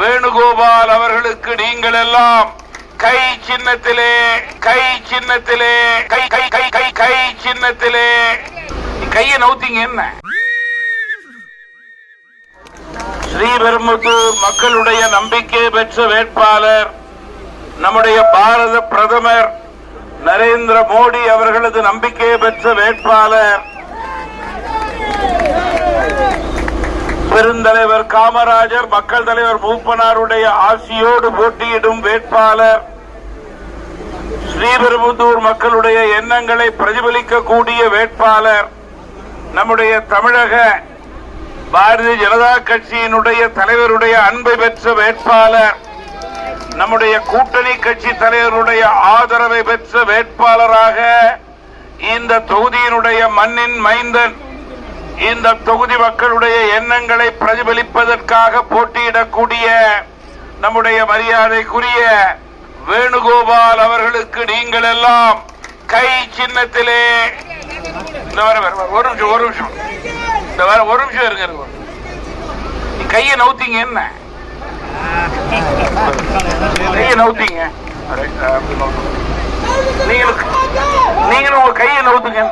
வேணுகோபால் அவர்களுக்கு நீங்கள் எல்லாம் கை சின்னத்திலே கை சின்னத்திலே கை கை கை கை கை சின்னத்திலே. கையை நவுத்தீங்க என்ன? ஸ்ரீபெரும்புத்தூர் மக்களுடைய நம்பிக்கை பெற்ற வேட்பாளர் நம்முடைய பாரத பிரதமர் நரேந்திர மோடி அவர்களது நம்பிக்கை பெற்ற வேட்பாளர் பெருந்தலைவர் காமராஜர் மக்கள் தலைவர் மூப்பனாருடைய ஆசியோடு போட்டியிடும் வேட்பாளர். ஸ்ரீபெரும்புத்தூர் மக்களுடைய எண்ணங்களை பிரதிபலிக்கக்கூடிய வேட்பாளர். நம்முடைய தமிழக பாரதிய ஜனதா கட்சியினுடைய தலைவருடைய அன்பை பெற்ற வேட்பாளர். நம்முடைய கூட்டணி கட்சி தலைவருடைய ஆதரவை பெற்ற வேட்பாளராக இந்த தொகுதியினுடைய மண்ணின் மைந்தன் இந்த தொகுதி மக்களுடைய எண்ணங்களை பிரதிபலிப்பதற்காக போட்டியிடக்கூடிய நம்முடைய மரியாதைக்குரிய வேணுகோபால் அவர்களுக்கு நீங்கள் எல்லாம் கை சின்னத்திலே. இந்த ஒரு நிமிஷம் ஒரு நிமிஷம். இந்த வர ஒரு நிமிஷம் இருங்க நீ கையை நவுத்தீங்க என்ன? கையை நவுத்தீங்க. நீங்களும் நீங்களும் உங்க கையை நவுத்துங்க.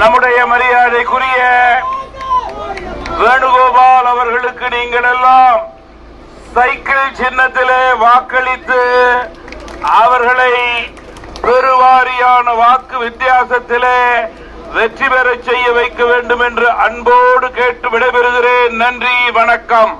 நம்முடைய மரியாதைக்குரிய வேணுகோபால் அவர்களுக்கு நீங்கள் எல்லாம் சைக்கிள் சின்னத்திலே வாக்களித்து அவர்களை பெருவாரியான வாக்கு வித்தியாசத்திலே வெற்றி பெறச் செய்ய வைக்க வேண்டும் என்று அன்போடு கேட்டு விடைபெறுகிறேன். நன்றி வணக்கம்.